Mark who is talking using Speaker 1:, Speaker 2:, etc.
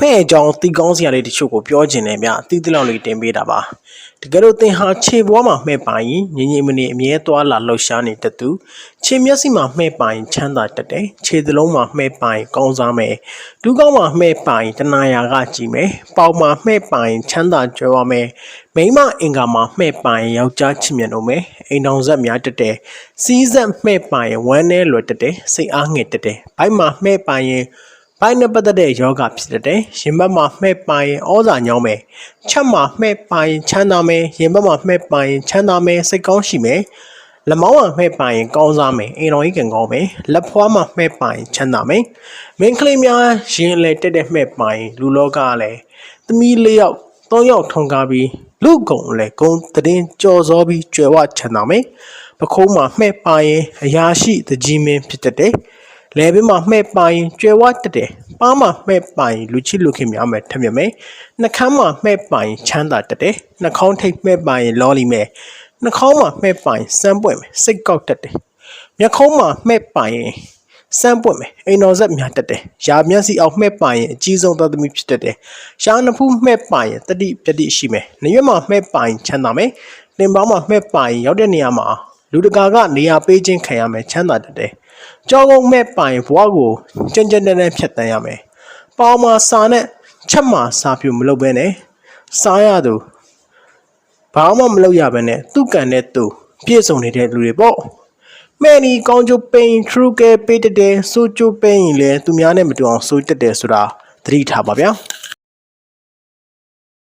Speaker 1: မဲ့အကြောင်းတီကောင်းစရာလေးတချို့ကိုပြောချင်တယ်ဗျတီးတလောက်လေးတင်ပေးတာပါတကယ်လို့သင်ဟာခြေဘွားမှာမှဲ့ပိုင်ရင်ငြိမ်ငြိမ်မနေအမြဲသွားလာလှုပ်ရှားနေတတ်သူခြေမျက်စိမှာမှဲ့ပိုင်ချမ်းသာတတ်တယ်ခြေသလုံးမှာမှဲ့ပိုင်ကောင်းစားမယ်ဒူးကောင်းမှာမှဲ့ပိုင်တနာယာကကြည်မယ်ပေါင်မှာမှဲ့ပိုင်ချမ်းသာကြွယ်ဝမယ်မိန်းမအင်္ကာမှာမှဲ့ပိုင်ယောက်ျားချစ်မြတ်လို့မယ်အိမ်တော်ဆက်များတတ်တယ်စီးဆက်မှဲ့ပိုင်ဝမ်းနဲလွယ်တတ်တယ်စိတ်အားငယ်တတ်တယ်ဘိုက်မှာမှဲ့ပိုင်ရင် ဘိုက်နဲ့ပတ်သက်တဲ့ယောဂဖြစ်တတ်တယ်ရင်ဘတ်မှာမှဲ့ပိုင်ဩဇာညောင်းမယ်ချက်မှာမှဲ့ပိုင်ချမ်းသာမယ်ရင်ဘတ်မှာမှဲ့ပိုင်ချမ်းသာမယ်စိတ်ကောင်းရှိမယ်လက်မောင်းမှာမှဲ့ပိုင်ရင်ကောင်းစားမယ်အိမ်တော်ကြီးကံကောင်းမယ်လက်ဖွားမှာမှဲ့ပိုင်ချမ်းသာမယ်မင်းကလေးများရင်လေတက်တဲ့မှဲ့ပိုင်လူလောကလည်းသမီးလေးယောက်သုံးယောက်ထုံကားပြီးလူကုံလည်းကုံတည်င်းကြော်စောပြီးကြွယ်ဝချမ်းသာမယ်ပခုံးမှာမှဲ့ပိုင်ရင်အရာရှိတကြီးမင်းဖြစ်တတ်တယ် လဲဘင်းမှာမှဲ့ပိုင်ရင်ကြွယ်ဝတတ်တယ်ပါးမှာမှဲ့ပိုင်ရင်လူချစ်လူခင်များမယ်ထက်မြက်မယ်နှာခမ်းမှာမှဲ့ပိုင်ရင်ချမ်းသာတတ်တယ်နှာခေါင်းထိပ်မှဲ့ပိုင်ရင်လောလီမယ်နှာခေါင်းမှာမှဲ့ပိုင်စမ်းပွင့်မယ်စိတ်ကောက်တတ်တယ်မျက်ခုံးမှာမှဲ့ပိုင်ရင်စမ်းပွင့်မယ်အိမ်တော်ဆက်များတတ်တယ်ရာမျက်စိအောက်မှဲ့ပိုင်ရင်အကြီးဆုံးသောသမီးဖြစ်တတ်တယ်ရှားနှစ်ဖူးမှဲ့ပိုင်ရင်တတိပတိရှိမယ်နရွက်မှာမှဲ့ပိုင်ချမ်းသာမယ်တင်ပေါင်းမှာမှဲ့ပိုင်ရောက်တဲ့နေရာမှာလူတကာကနေရာပေးခြင်းခံရမယ်ချမ်းသာတတ်တယ် ကြောကုန်းမှဲ့ပိုင်ဘွားကိုကြမ်းကြမ်းတမ်းတမ်းဖြတ်တန်းရမယ်ပေါင်မှာစာနဲ့ချက်မှာစာပြူမလုပ်ဘဲနဲ့စားရသူဘာမှမလုပ်ရဘဲနဲ့သူ့ကန်နဲ့သူပြည့်စုံနေတဲ့လူတွေပေါ့မဲ့နီကောင်းချိုပိန်ထရူကဲပေးတတ်တယ်ဆိုချိုပိန်ရင်လည်းသူများနဲ့မတူအောင်ဆိုတတ်တယ်ဆိုတာသတိထားပါဗျာ